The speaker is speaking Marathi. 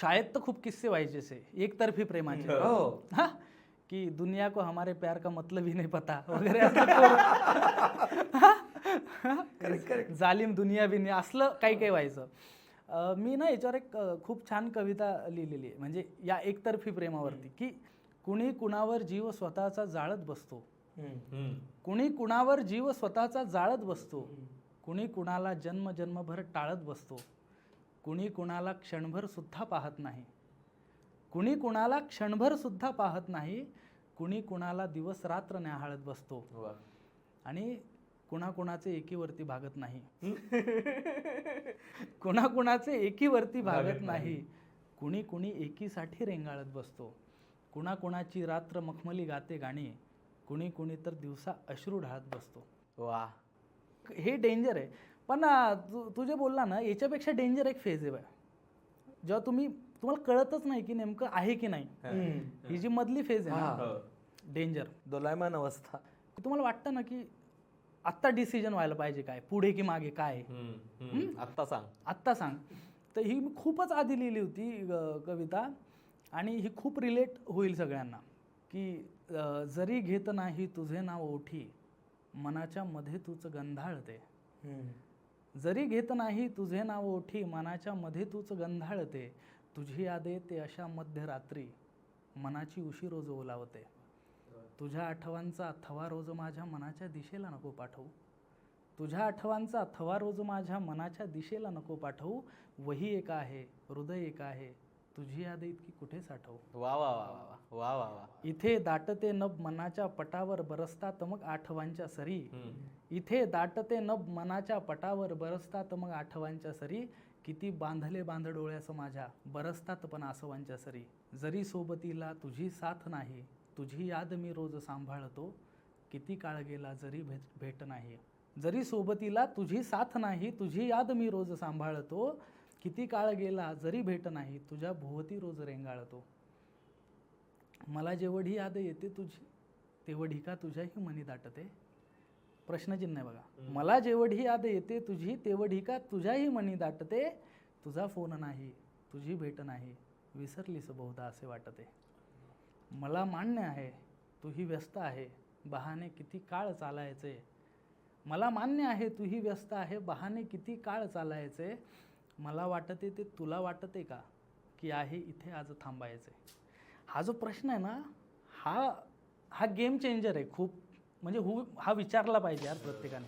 शाळेत तर खूप किस्से व्हायचे से एकतर्फी प्रेमाचे। हो। हा? की दुनिया को हमारे प्यार का मतलब ही नहीं पता वगैरे असं जालिम दुनिया बिनी असलं काही काही व्हायचं मी ना याच्यावर एक खूप छान कविता लिहिलेली आहे. म्हणजे या एकतर्फी प्रेमावरती की कुणी कुणावर जीव स्वतःचा जाळत बसतो. कुणी कुणावर जीव स्वतःचा जाळत बसतो. कुणी कुणाला जन्म जन्मभर टाळत बसतो. कुणी कुणाला क्षणभर सुद्धा पाहत नाही. कुणी कुणाला क्षणभर सुद्धा पाहत नाही कुणी कुणाला दिवस रात्र न्याहाळत बसतो. आणि कुणाकुणाचे एकीवरती भागत नाही. कुणाकुणाचे एकीवरती भागत नाही. कुणी कुणी एकीसाठी रेंगाळत बसतो. कुणाकुणाची रात्र मखमली गाते गाणी कुणी कुणी तर दिवसा अश्रू ढाळत बसतो. वा. हे डेंजर आहे. पण तू तू जे बोलला ना याच्यापेक्षा डेंजर एक फेज आहे बघा. जेव्हा तुम्ही तुम्हाला कळतच नाही की नेमकं आहे की नाही. ही. जी मधली फेज आहे ना डेंजर दोलायमान अवस्था. तुम्हाला वाटतं ना की आत्ता डिसिजन व्हायला पाहिजे काय? पुढे की मागे काय? आत्ता सांग. आत्ता सांग. तर ही मी खूपच आधी लिहिली होती कविता. आणि ही खूप रिलेट होईल सगळ्यांना. की जरी घेत नाही तुझे नाव ओठी मनाच्या मध्ये तूच गंधाळते. जरी घेत नाही तुझे नाव ओठी मनाच्या मध्ये तूच गंधाळते. तुझी यादे ते अशा मध्यरात्री मनाची उशी रोज ओलावते. तुझ्या आठवांचा थवा रोज माझ्या मनाच्या दिशेला नको पाठवू. तुझ्या आठवांचा थवा रोज माझ्या मनाच्या दिशेला नको पाठवू. वही एक आहे हृदय एक आहे तुझी याद इतकी कुठे साठवू? वा वा वा वा वा वा वा इथे दाटते नभ मनाच्या पटावर बरसतात मग आठवांच्या सरी. इथे दाटते नभ मनाच्या पटावर बरसतात मग आठवांच्या सरी. किती बांधले बांध डोळ्यास माझ्या बरसतात पण आसवांच्या सरी. जरी सोबतीला तुझी साथ नाही तुझी याद मी रोज सांभाळतो. किती काळ गेला जरी भेट भेट नाही. जरी सोबतीला तुझी साथ नाही तुझी याद मी रोज सांभाळतो. किती काळ गेला जरी भेट नाही तुझ्या भोवती रोज रेंगाळतो. मला जेवढी याद येते तुझी तेवढी का तुझ्याही मनी दाटते? प्रश्नचिन्ह आहे बघा. मला जेवढी याद येते तुझी तेवढी का तुझ्याही मनी दाटते? तुझा फोन नाही तुझी भेट नाही विसरलीस बहुधा असे वाटते. मला मान्य आहे तूही व्यस्त आहे बहाने किती काळ चालायचे? मला मान्य आहे तूही व्यस्त आहे बहाने किती काळ चालायचे? मला वाटते ते तुला वाटते का? की आहे इथे आज थांबायचं हा जो प्रश्न आहे ना हा हा गेम चेंजर आहे खूप. म्हणजे हु हा विचारला पाहिजे यार प्रत्येकाने.